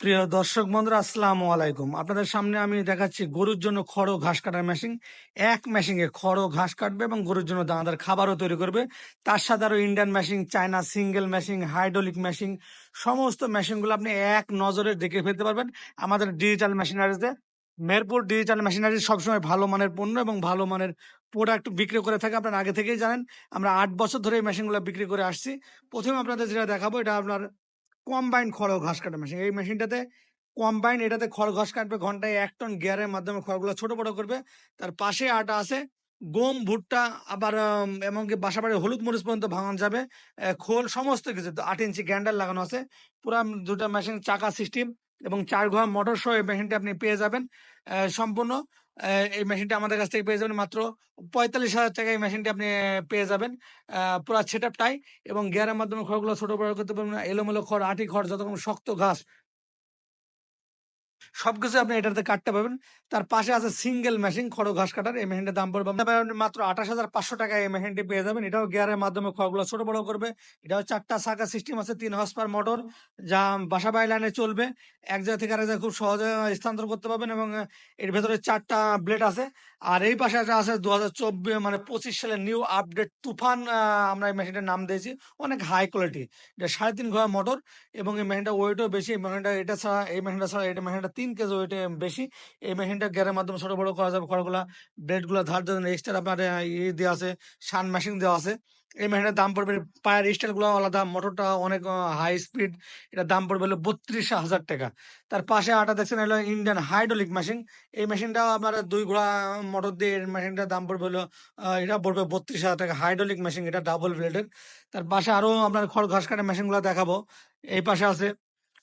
প্রিয় দর্শক বন্ধুরা, আসসালামু আলাইকুম। আপনাদের সামনে আমি দেখাচ্ছি গরুর জন্য খড় ঘাস কাটার মেশিন এক মেশিনে খড় ঘাস কাটবে এবং গরুর জন্য দানাদার খাবারও তৈরি করবে। তার সাথে আরও Indian machine China single machine hydraulic machine সমস্ত মেশিনগুলো আপনি এক নজরে দেখে ফেলতে পারবেন। আমাদের ডিজিটাল মেশিনারিতে মেরপুর ডিজিটাল মেশিনারি সবসময় ভালো মানের পণ্য এবং ভালো মানের প্রোডাক্ট বিক্রি করে থাকে। আপনারা আগে থেকেই জানেন, আমরা আট বছর ধরে এই মেশিনগুলো বিক্রি করে আসছি। প্রথমে আপনাদের যেটা দেখাবো, এটা আপনার কম্বাইন খড় ঘাস কাটা মেশিন এই মেশিনটাতে কম্বাইন এটাতে খড়, ঘাস কাটবে, ঘন্টায় এক টন গিয়ারের মাধ্যমে খড়গুলো ছোট বড় করবে। তার পাশে আটা আছে, গম, ভুট্টা, আবার এমনকি বাসা বাড়ি হলুদ মরিচ পর্যন্ত ভাঙানো যাবে খোল, সমস্ত কিছু। আট ইঞ্চি গ্যান্ডার লাগানো আছে। পুরা দুটা মেশিন চাকা সিস্টেম এবং চার ঘর মোটর সহ এই মেশিনটা আপনি পেয়ে যাবেন সম্পূর্ণ। এই মেশিনটা আমাদের কাছ থেকে পেয়ে যাবেন মাত্র পঁয়তাল্লিশ হাজার টাকা এই মেশিনটি আপনি পেয়ে যাবেন। পুরা সেট আপটাই এবং গিয়ারের মাধ্যমে খড়গুলো ছোট বড় করতে পারবেন এলোমেলো খড়, আটি খড়, যত রকম শক্ত ঘাস সবকিছু আপনি এটাতে কাটতে পারবেন। তার পাশে আছে সিঙ্গেল মেশিন খড়, ঘাস কাটার। এই মেশিনটার দাম পড়বে আপনার মাত্র আঠাশ হাজার পাঁচশো টাকায় এই মেশিনটি পেয়ে যাবেন। এটাও গিয়ারের মাধ্যমে খড়গুলো ছোট বড় করবে। এটাও চারটা চাকা সিস্টেম আছে, তিন হর্স পার মোটর যা বাসা বাড়ি লাইনে চলবে। এক জায়গা থেকে আরেক জায়গায় খুব সহজে স্থানান্তর করতে পারবেন এবং এর ভেতরে চারটা ব্লেড আছে। আর এই পাশে একটা আছে দু হাজার চব্বিশ মানে পঁচিশ সালের নিউ আপডেট তুফান আমরা এই মেশিনটার নাম দিয়েছি। অনেক হাই কোয়ালিটি এটা সাড়ে তিন ঘোড়া মোটর এবং এই মেশিনটা ওয়েটও বেশি। এই মেশিনটা এটা ছাড়া, এই মেশিনটা ছাড়া এটা মেশিনটা তিন কেজি ওয়েটে বেশি। এই মেশিনটা গ্যারের মাধ্যমে ছোট, বড় করা যাবে। খড়গুলা, ব্লেডগুলো ধার জন্য এক্সট্রা আপনার ইয়ে দেওয়া আছে সান মেশিন দেওয়া আছে। এই মেশিনের দাম পড়বে, পায়ের স্টাইলগুলো আলাদা, মোটরটা অনেক হাই স্পিড এটা দাম পড়বে হলো বত্রিশ হাজার টাকা। তার পাশে আটা দেখছেন হলো ইন্ডিয়ান হাইড্রোলিক মেশিন এই মেশিনটাও আপনার দুই ঘোড়া মোটর দিয়ে এই মেশিনটার দাম পড়বে হলো এটা পড়বে বত্রিশ হাজার টাকা। হাইড্রোলিক মেশিন এটা ডাবল ব্লেডের তার পাশে আরও আপনার খড় ঘাস কাটা মেশিনগুলো দেখাবো। এই পাশে আছে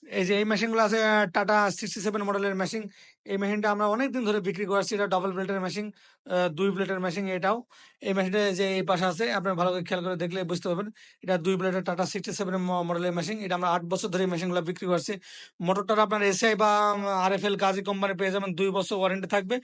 এই যে এই মেশিনগুলো আছে টাটা সিক্সটি সেভেন মডেলের মেশিন এই মেশিনটা আমরা অনেকদিন ধরে বিক্রি করছি। এটা ডবল ব্লেডের মেশিন দুই ব্লেডের মেশিন এটাও। এই মেশিনটা যে এই পাশে আছে, আপনার ভালো করে খেয়াল করে দেখলে বুঝতে পারবেন। এটা দুই ব্লেডের টাটা সিক্সটি সেভেন মডেলের মেশিন এটা আমরা আট বছর ধরে এই মেশিনগুলো বিক্রি করছি। মোটরটা আপনার এসআই বা R F L Gazi company পেয়ে যাবেন। দুই বছর ওয়ারেন্টি থাকবে।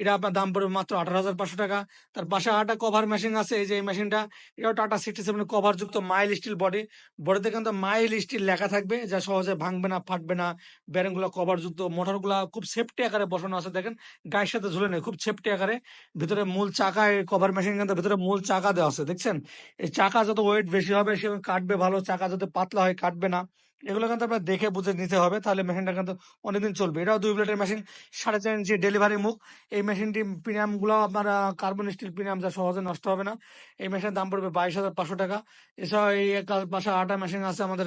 এটা আপনার দাম পড়বে মাত্র আঠারো হাজার পাঁচশো টাকা। তার পাশে আটা কভার মেশিন আছে। এই যে এই মেশিনটা এটাও টাটা সিক্সটি সেভেন কভার যুক্ত মাইল স্টিল বডি বডিতে কিন্তু মাইল স্টিল লেখা থাকবে। যা সহজে ভাঙবে না, ফাটবে না। ব্যারিংগুলো কভার যুক্ত মোটরগুলা খুব সেফটি আকারে বসানো আছে, দেখেন। গায়ের সাথে ঝুলে নেই, খুব ছেপটে আকারে। ভিতরে মূল চাকা কভার মেশিন কিন্তু ভিতরে মূল চাকা দেওয়া আছে, দেখছেন? এই চাকা যত ওয়েট বেশি হবে, সে কাটবে ভালো, চাকা যত পাতলা হয়, কাটবে না। এগুলো কিন্তু আপনার দেখে বুঝে নিতে হবে। তাহলে মেশিনটা কিন্তু অনেকদিন চলবে। এটাও দুই প্লেটের মেশিন সাড়ে চার ইঞ্চি ডেলিভারি মুখ। এই মেশিনটি প্রিমিয়ামগুলো আপনার কার্বন স্টিল প্রিমিয়াম যা সহজে নষ্ট হবে না। এই মেশিনের দাম পড়বে বাইশ হাজার পাঁচশো টাকা। এছাড়াও এই পাশে আটা মেশিন আছে আমাদের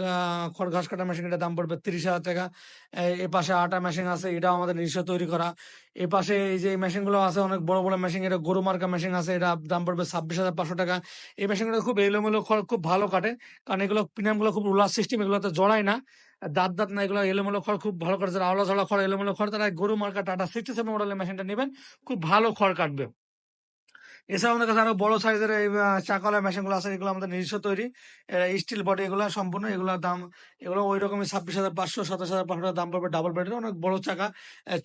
খড় ঘাস কাটা মেশিন এটার দাম পড়বে তিরিশ হাজার টাকা। এই- পাশে আটা মেশিন আছে, এটাও আমাদের নিজস্ব তৈরি করা। এই পাশে এই যে মেশিনগুলো আছে, অনেক বড় বড় মেশিন এটা গরু মার্কা মেশিন আছে এটা দাম পড়বে ছাব্বিশ হাজার পাঁচশো টাকা। এই মেশিনগুলো খুব এলোমেলো খড়, খুব ভালো কাটে। কারণ এগুলো প্রিমিয়ামগুলো খুব রুলার সিস্টেম এগুলোতে জড়ায় না। দাঁত দাঁত না, এগুলো এলোমেলো খড়, খুব ভালো করে যারা ঝালা খড়, এলোমেলো খড়, তারা গরু মার্কা টাটা সিক্সটি সেভেন মডেলের মেশিনটা নেবেন। খুব ভালো খড় কাটবে। এছাড়া আমাদের কাছে আরও বড় সাইজের এই আহ, চাকাওয়ালা মেশিনগুলো আছে এগুলো আমাদের নিজস্ব তৈরি। স্টিল বডি এগুলো সম্পূর্ণ এগুলোর দাম এগুলো ওই রকমই ছাব্বিশ হাজার পাঁচশো সাতাশ হাজার পাঁচশো দাম পড়বে ডাবল বেডের অনেক বড় চাকা।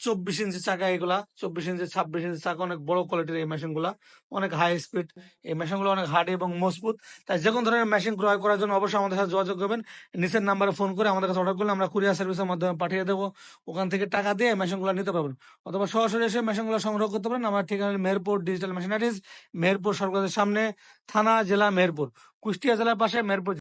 চব্বিশ ইঞ্চি চাকা এগুলা চব্বিশ ইঞ্চি ছাব্বিশ ইঞ্চি চাকা অনেক বড় কোয়ালিটির এই মেশিনগুলা। অনেক হাই স্পিড এই মেশিনগুলো অনেক হার্ড এবং মজবুত। তাই যে কোনো ধরনের মেশিন ক্রয় করার জন্য অবশ্যই আমাদের সাথে যোগাযোগ করবেন। নিচের নাম্বারে ফোন করে আমাদের কাছে অর্ডার করলে আমরা কুরিয়ার সার্ভিসের মাধ্যমে পাঠিয়ে দেবো। ওখান থেকে টাকা দিয়ে মেশিনগুলো নিতে পারবেন। অথবা সরাসরি এসে মেশিনগুলো সংগ্রহ করতে পারেন। আমার ঠিকানা মেহেরপুর ডিজিটাল মেশিনারিজ মেহেরপুর সরকারের সামনে থানা জেলা মেহেরপুর। কুষ্টিয়া জেলার পাশে মেহেরপুর